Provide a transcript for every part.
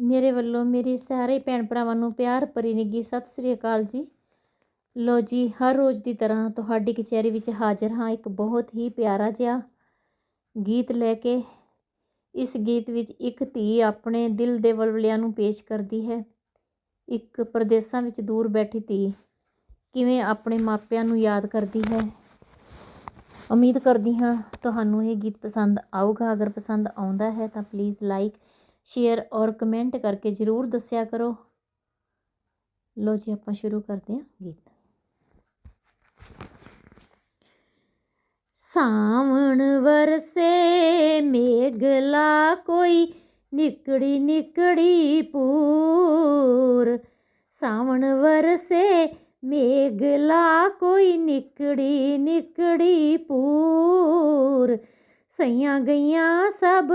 ਮੇਰੇ ਵੱਲੋਂ ਮੇਰੇ ਸਾਰੇ ਭੈਣ ਭਰਾਵਾਂ ਨੂੰ ਪਿਆਰ ਭਰੀ ਨਿੱਘੀ ਸਤਿ ਸ੍ਰੀ ਅਕਾਲ ਜੀ। ਲੋ ਜੀ, ਹਰ ਰੋਜ਼ ਦੀ ਤਰ੍ਹਾਂ ਤੁਹਾਡੀ ਕਚਹਿਰੀ ਵਿੱਚ ਹਾਜ਼ਰ ਹਾਂ, ਇੱਕ ਬਹੁਤ ਹੀ ਪਿਆਰਾ ਜਿਹਾ ਗੀਤ ਲੈ ਕੇ। ਇਸ ਗੀਤ ਵਿੱਚ ਇੱਕ ਧੀ ਆਪਣੇ ਦਿਲ ਦੇ ਵਲਵਲਿਆਂ ਨੂੰ ਪੇਸ਼ ਕਰਦੀ ਹੈ। ਇੱਕ ਪ੍ਰਦੇਸਾਂ ਵਿੱਚ ਦੂਰ ਬੈਠੀ ਧੀ ਕਿਵੇਂ ਆਪਣੇ ਮਾਪਿਆਂ ਨੂੰ ਯਾਦ ਕਰਦੀ ਹੈ। ਉਮੀਦ ਕਰਦੀ ਹਾਂ ਤੁਹਾਨੂੰ ਇਹ ਗੀਤ ਪਸੰਦ ਆਊਗਾ। ਅਗਰ ਪਸੰਦ ਆਉਂਦਾ ਹੈ ਤਾਂ ਪਲੀਜ਼ ਲਾਈਕ ਸ਼ੇਅਰ ਔਰ ਕਮੈਂਟ ਕਰਕੇ ਜ਼ਰੂਰ ਦੱਸਿਆ ਕਰੋ ਲੋ ਜੀ ਆਪਾਂ ਸ਼ੁਰੂ ਕਰਦੇ ਹਾਂ ਗੀਤ ਸਾਵਣ ਵਰਸੇ ਮੇਘਲਾ ਕੋਈ ਨਿਕੜੀ ਨਿਕੜੀ ਪੂਰ ਸਾਵਣ ਵਰਸੇ ਮੇਘਲਾ ਕੋਈ ਨਿਕੜੀ ਨਿਕੜੀ ਪੂਰ ਸਈਆਂ ਗਈਆਂ ਸਭ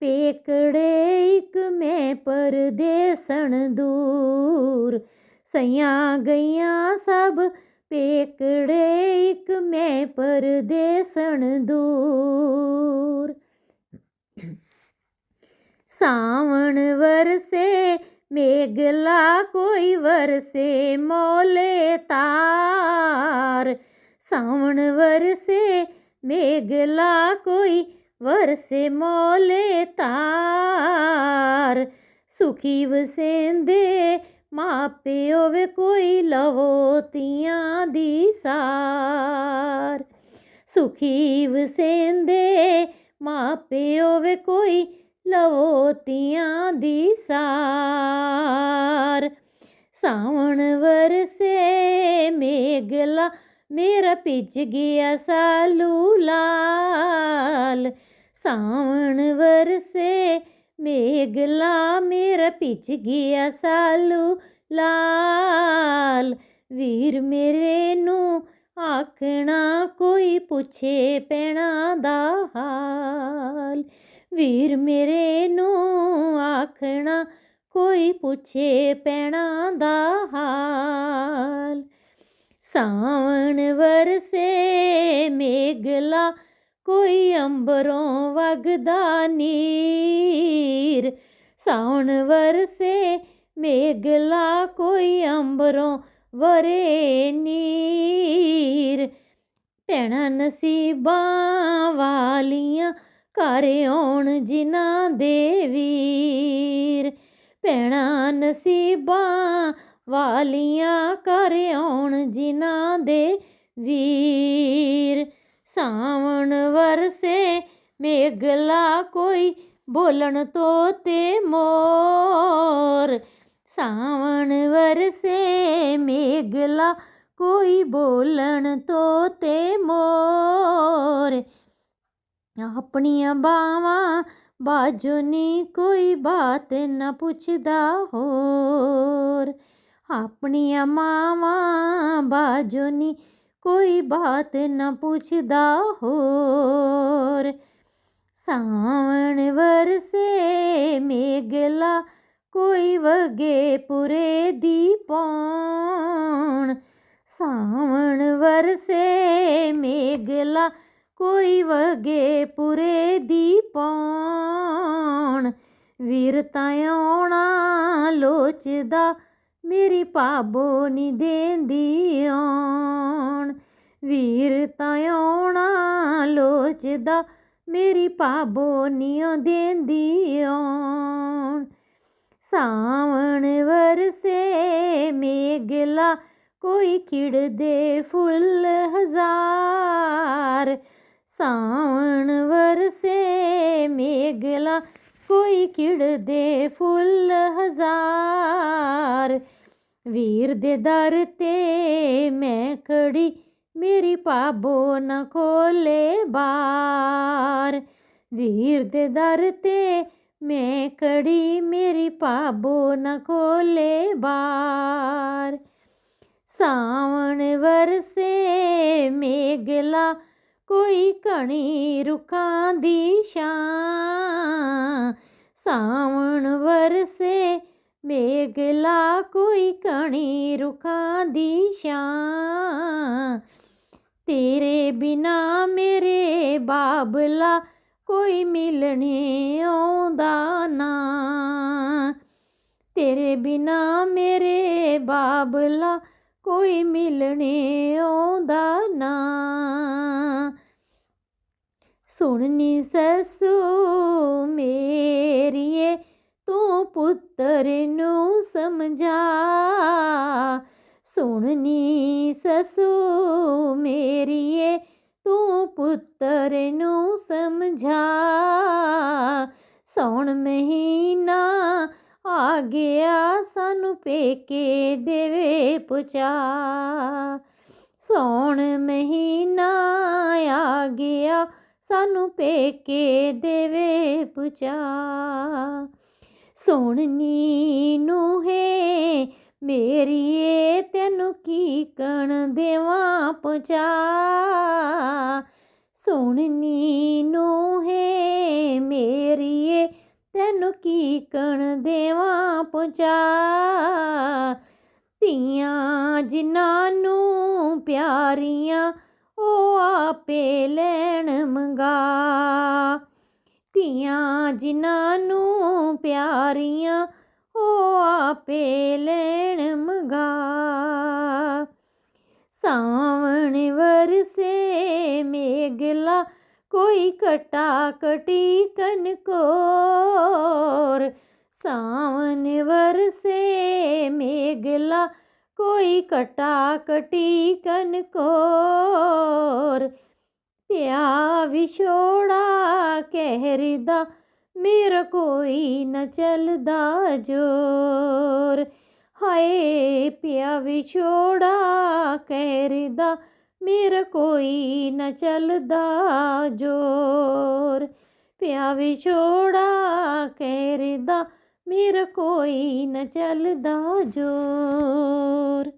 ਪੇਕੜੇ ਇੱਕ ਮੈਂ ਪਰਦੇਸਣ ਦੂਰ। ਸਈਆਂ ਗਈਆਂ ਸਭ ਪੇਕੜੇ ਇੱਕ ਮੈਂ ਪਰਦੇਸਣ ਦੂਰ। ਸਾਵਣ ਵਰਸੇ ਮੇਘਲਾ ਕੋਈ ਵਰਸੇ, ਮੋਲੇ ਤਾਰ। ਸਾਵਣ ਵਰਸੇ ਮੇਘਲਾ ਕੋਈ ਵਰਸੇ ਮੋਲੇ ਤਾਰ, ਸੁਖੀ ਵਸੇਂਦੇ ਮਾਪਿਓ ਵੇ ਕੋਈ ਲਵੋ ਤੀਆਂ ਦੀ ਸਾਰ। ਸੁਖੀ ਵਸੇਂਦੇ ਮਾਪਿਓ ਵੇ ਕੋਈ ਲਵੋ ਤੀਆਂ ਦੀ ਸਾਰ। ਸਾਵਣ ਵਰਸੇ ਮੇਘਲਾ ਮੇਰਾ ਭਿੱਜ ਗਿਆ ਸਾਲੂ ਲਾਲ, ਸਾਵਣ ਵਰਸੇ ਮੇਘਲਾ, ਮੇਰਾ ਭਿੱਜ ਗਿਆ ਸਾਲੂ ਲਾਲ। ਵੀਰ ਮੇਰੇ ਨੂੰ ਆਖਣਾ, ਕੋਈ ਪੁੱਛੇ ਪੈਣਾ ਦਾ ਹਾਲ। ਵੀਰ ਮੇਰੇ ਨੂੰ ਆਖਣਾ, ਕੋਈ ਪੁੱਛੇ ਪੈਣਾ ਦਾ ਹਾਲ। ਸਾਵਣ ਵਰਸੇ ਮੇਘਲਾ ਕੋਈ ਅੰਬਰੋਂ ਵਗਦਾ ਨੀਰ। ਸਾਵਣ ਵਰਸੇ ਮੇਘਲਾ ਕੋਈ ਅੰਬਰੋਂ ਵਰੇ ਨੀਰ। ਭੈਣਾਂ ਨਸੀਬਾਂ ਵਾਲੀਆਂ ਘਰ ਆਉਣ ਜਿਨ੍ਹਾਂ ਦੇ ਵੀਰ। ਭੈਣਾਂ ਨਸੀਬਾਂ ਵਾਲੀਆਂ ਘਰ ਆਉਣ ਜਿਨ੍ਹਾਂ ਦੇ ਵੀਰ। ਸਾਵਣ ਵਰਸੇ ਮੇਘਲਾ ਕੋਈ ਬੋਲਣ ਤੋਤੇ ਮੋਰ। ਸਾਵਣ ਵਰਸੇ ਮੇਘਲਾ ਕੋਈ ਬੋਲਣ ਤੋਤੇ ਮੋਰ। ਆਪਣੀਆਂ ਬਾਵਾਂ ਬਾਜੋ ਨੀ ਕੋਈ ਬਾਤ ਨਾ ਪੁੱਛਦਾ ਹੋਰ। ਆਪਣੀਆਂ ਮਾਵਾਂ ਬਾਜੋ ਨੀ ਕੋਈ ਬਾਤ ਨਾ ਪੁੱਛਦਾ ਹੋਰ। ਸਾਵਣ ਵਰਸੇ ਮੇਘਲਾ ਕੋਈ ਵਗੇ ਪੁਰੇ ਦੀ ਪੌਣ। ਸਾਵਣ ਵਰਸੇ ਮੇਘਲਾ ਕੋਈ ਵਗੇ ਪੁਰੇ ਦੀ ਪੌਣ। ਵੀਰ ਤਾਂ ਆਉਣਾ ਲੋਚਦਾ ਮੇਰੀ ਭਾਬੋ ਨੀ ਦੇਂਦੀ ਆਉਣ। ਵੀਰ ਤਾਂ ਆਉਣਾ ਲੋਚਦਾ, ਮੇਰੀ ਪਾਬੋ ਨੀ ਦੇਂਦੀ ਆਉਣ। ਸਾਵਣ ਵਰਸੇ ਮੇਘਲਾ ਕੋਈ ਖਿੜਦੇ ਫੁੱਲ ਹਜ਼ਾਰ। ਸਾਵਣ ਵਰਸੇ ਮੇਘਲਾ ਕੋਈ ਖਿੜਦੇ ਫੁੱਲ ਹਜ਼ਾਰ। ਵੀਰ ਦੇ ਦਰ ਤੇ ਮੈਂ ਖੜੀ, ਮੇਰੀ ਪਾਬੋ ਨਾ ਖੋਲੇ ਬਾਰ ਵੀਰ ਦੇ ਦਰ ਤੇ ਮੈਂ ਕੜੀ ਮੇਰੀ ਪਾਬੋ ਨਾ ਖੋਲੇ ਬਾਰ ਸਾਵਣ ਵਰਸੇ ਮੇਘਲਾ ਕੋਈ ਕਣੀ ਰੁੱਖਾਂ ਦੀ ਛਾਂ। ਸਾਵਣ ਵਰਸੇ ਮੇਘਲਾ ਕੋਈ ਕਣੀ ਰੁਖਾਂ ਦੀ ਛਾਂ। ਤੇਰੇ ਬਿਨਾ ਮੇਰੇ ਬਾਬਲਾ ਕੋਈ ਮਿਲਣੇ ਆਉਂਦਾ ਨਾ। ਤੇਰੇ ਬਿਨਾਂ ਮੇਰੇ ਬਾਬਲਾ ਕੋਈ ਮਿਲਣੇ ਆਉਂਦਾ ਨਾ। ਸੁਣਨੀ ਸੱਸੂ ਮੇਰੀਏ, ਤੂੰ ਪੁੱਤ ਪੁੱਤਰ ਨੂੰ ਸਮਝਾ। ਸੁਣਨੀ ਸੱਸੂ ਮੇਰੀਏ, ਤੂੰ ਪੁੱਤਰ ਨੂੰ ਸਮਝਾ। ਸੌਣ ਮਹੀਨਾ ਆ ਗਿਆ, ਸਾਨੂੰ ਪੇਕੇ ਦੇਵੇ ਪੁਚਾ ਸੌਣ ਮਹੀਨਾ ਆ ਗਿਆ, ਸਾਨੂੰ ਪੇਕੇ ਦੇਵੇ ਪੁਚਾ ਸੋਹਣੀ ਨੂੰ ਹੈ ਮੇਰੀਏ ਤੈਨੂੰ ਕੀ ਕਣ ਦੇਵਾਂ ਪਹੁੰਚਾ ਸੋਹਣੀ ਨੂੰ ਹੈ ਮੇਰੀਏ ਤੈਨੂੰ ਕੀ ਕਣ ਦੇਵਾਂ ਪਹੁੰਚਾ ਧੀਆਂ ਜਿਨ੍ਹਾਂ ਨੂੰ ਪਿਆਰੀਆਂ ਉਹ ਆਪੇ ਲੈਣ ਮੰਗਾ। ਧੀਆਂ ਜਿਨ੍ਹਾਂ ਨੂੰ ਪਿਆਰੀਆਂ, ਉਹ ਆਪੇ ਲੈਣ ਮੰਗਾ। ਸਾਵਣ ਵਰਸੇ ਮੇਗਲਾ, ਕੋਈ ਕਟਾ ਕਟੀ ਕਨਕੋਰ। ਸਾਵਣ ਵਰਸੇ ਮੇਗਲਾ, ਕੋਈ ਕਟਾ ਕਟੀ ਕਨਕੋਰ। ਪਿਆ ਵਿਛੋੜਾ ਕਹਿਰਦਾ, ਮੇਰਾ ਕੋਈ ਨਾ ਚੱਲਦਾ ਜੋਰ। ਹਾਏ ਪਿਆ ਵਿਛੋੜਾ ਕਹਿਰਦਾ, ਮੇਰਾ ਕੋਈ ਨਾ ਚੱਲਦਾ ਜੋਰ। ਪਿਆ ਵਿਛੋੜਾ ਕਹਿਰਦਾ, ਮੇਰਾ ਕੋਈ ਨਾ ਚੱਲਦਾ ਜੋਰ।